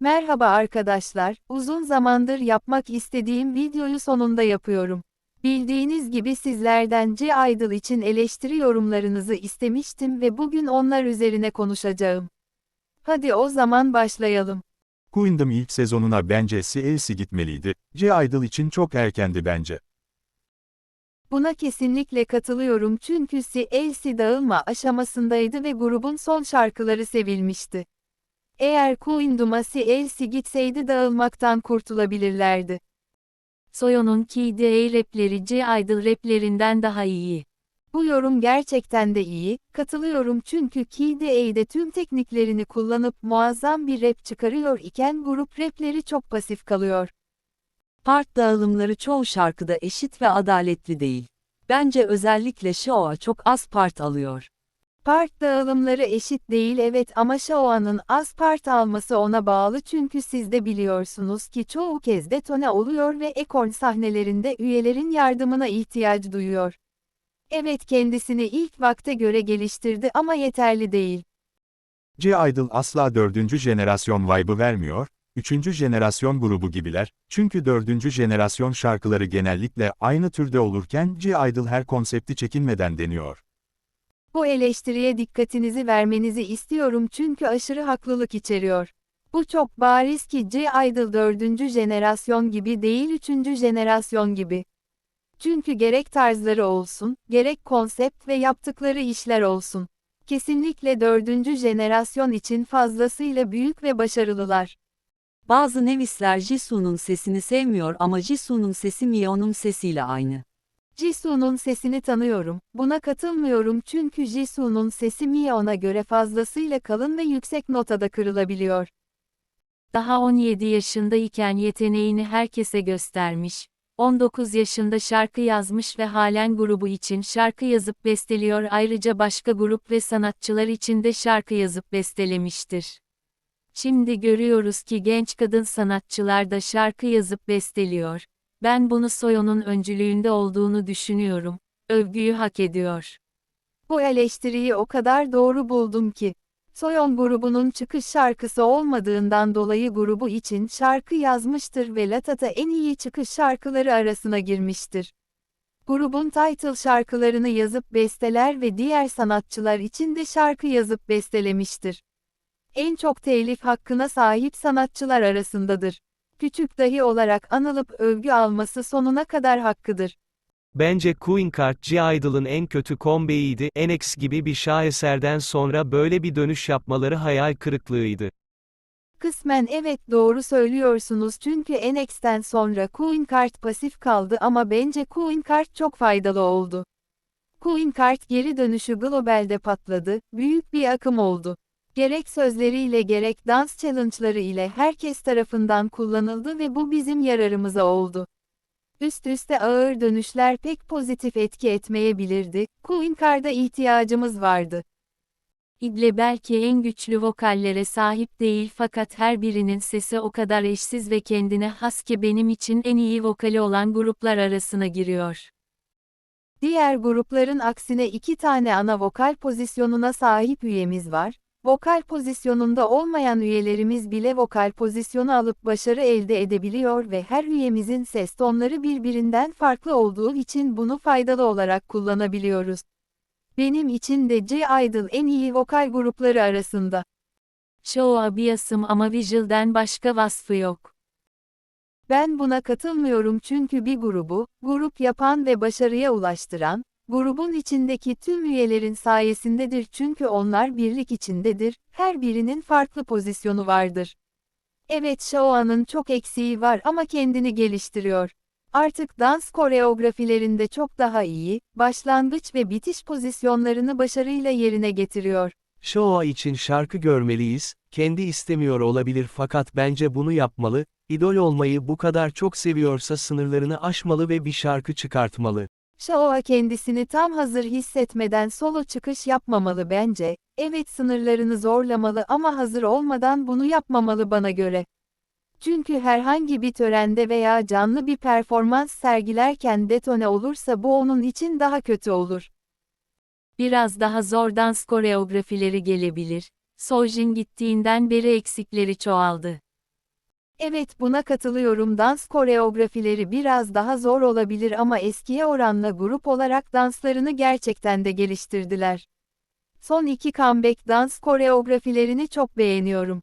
Merhaba arkadaşlar, uzun zamandır yapmak istediğim videoyu sonunda yapıyorum. Bildiğiniz gibi sizlerden C Idol için eleştiri yorumlarınızı istemiştim ve bugün onlar üzerine konuşacağım. Hadi o zaman başlayalım. Queendom ilk sezonuna bence CLC gitmeliydi. J-Idol için çok erkendi bence. Buna kesinlikle katılıyorum çünkü CLC dağılma aşamasındaydı ve grubun son şarkıları sevilmişti. Eğer Queendom'a CLC gitseydi dağılmaktan kurtulabilirlerdi. Soyo'nun KDA rapleri G-Idol raplerinden daha iyi. Bu yorum gerçekten de iyi, katılıyorum çünkü KDA'de tüm tekniklerini kullanıp muazzam bir rap çıkarıyor iken grup rapleri çok pasif kalıyor. Part dağılımları çoğu şarkıda eşit ve adaletli değil. Bence özellikle Showa çok az part alıyor. Part dağılımları eşit değil evet ama Shao'nun az part alması ona bağlı çünkü siz de biliyorsunuz ki çoğu kez detone oluyor ve ekorn sahnelerinde üyelerin yardımına ihtiyaç duyuyor. Evet kendisini ilk vakte göre geliştirdi ama yeterli değil. J-Idol asla dördüncü jenerasyon vibe'ı vermiyor, üçüncü jenerasyon grubu gibiler, çünkü dördüncü jenerasyon şarkıları genellikle aynı türde olurken J-Idol her konsepti çekinmeden deniyor. Bu eleştiriye dikkatinizi vermenizi istiyorum çünkü aşırı haklılık içeriyor. Bu çok bariz ki J-Idol 4. jenerasyon gibi değil 3. jenerasyon gibi. Çünkü gerek tarzları olsun, gerek konsept ve yaptıkları işler olsun. Kesinlikle 4. jenerasyon için fazlasıyla büyük ve başarılılar. Bazı nevisler Jisoo'nun sesini sevmiyor ama Jisoo'nun sesi Mio'nun sesiyle aynı. Jisoo'nun sesini tanıyorum, buna katılmıyorum çünkü Jisoo'nun sesi Mion'a göre fazlasıyla kalın ve yüksek notada kırılabiliyor. Daha 17 yaşındayken yeteneğini herkese göstermiş. 19 yaşında şarkı yazmış ve halen grubu için şarkı yazıp besteliyor ayrıca başka grup ve sanatçılar için de şarkı yazıp bestelemiştir. Şimdi görüyoruz ki genç kadın sanatçılar da şarkı yazıp besteliyor. Ben bunu Soyo'nun öncülüğünde olduğunu düşünüyorum. Övgüyü hak ediyor. Bu eleştiriyi o kadar doğru buldum ki. Soyon grubunun çıkış şarkısı olmadığından dolayı grubu için şarkı yazmıştır ve Latata en iyi çıkış şarkıları arasına girmiştir. Grubun title şarkılarını yazıp besteler ve diğer sanatçılar için de şarkı yazıp bestelemiştir. En çok telif hakkına sahip sanatçılar arasındadır. Küçük dahi olarak anılıp övgü alması sonuna kadar hakkıdır. Bence Queen Card G-Idol'ın en kötü comeback'iydi. NX gibi bir şaheserden sonra böyle bir dönüş yapmaları hayal kırıklığıydı. Kısmen evet doğru söylüyorsunuz çünkü NX'ten sonra Queen Card pasif kaldı ama bence Queen Card çok faydalı oldu. Queen Card geri dönüşü globalde patladı, büyük bir akım oldu. Gerek sözleriyle gerek dans challenge'ları ile herkes tarafından kullanıldı ve bu bizim yararımıza oldu. Üst üste ağır dönüşler pek pozitif etki etmeyebilirdi, Queen Card'a ihtiyacımız vardı. İble belki en güçlü vokallere sahip değil fakat her birinin sesi o kadar eşsiz ve kendine has ki benim için en iyi vokali olan gruplar arasına giriyor. Diğer grupların aksine iki tane ana vokal pozisyonuna sahip üyemiz var, vokal pozisyonunda olmayan üyelerimiz bile vokal pozisyonu alıp başarı elde edebiliyor ve her üyemizin ses tonları birbirinden farklı olduğu için bunu faydalı olarak kullanabiliyoruz. Benim için de G-Idol en iyi vokal grupları arasında. Show abiyasım ama Visual'den başka vasfı yok. Ben buna katılmıyorum çünkü bir grubu, grup yapan ve başarıya ulaştıran, grubun içindeki tüm üyelerin sayesindedir çünkü onlar birlik içindedir, her birinin farklı pozisyonu vardır. Evet Shao'nun çok eksiği var ama kendini geliştiriyor. Artık dans koreografilerinde çok daha iyi, başlangıç ve bitiş pozisyonlarını başarıyla yerine getiriyor. Showa için şarkı görmeliyiz, kendi istemiyor olabilir fakat bence bunu yapmalı, idol olmayı bu kadar çok seviyorsa sınırlarını aşmalı ve bir şarkı çıkartmalı. Shao kendisini tam hazır hissetmeden solo çıkış yapmamalı bence, evet sınırlarını zorlamalı ama hazır olmadan bunu yapmamalı bana göre. Çünkü herhangi bir törende veya canlı bir performans sergilerken detone olursa bu onun için daha kötü olur. Biraz daha zor dans koreografileri gelebilir. Sojin gittiğinden beri eksikleri çoğaldı. Evet buna katılıyorum dans koreografileri biraz daha zor olabilir ama eskiye oranla grup olarak danslarını gerçekten de geliştirdiler. Son iki comeback dans koreografilerini çok beğeniyorum.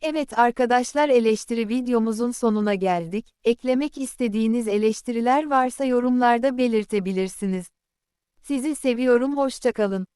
Evet arkadaşlar eleştiri videomuzun sonuna geldik. Eklemek istediğiniz eleştiriler varsa yorumlarda belirtebilirsiniz. Sizi seviyorum hoşçakalın.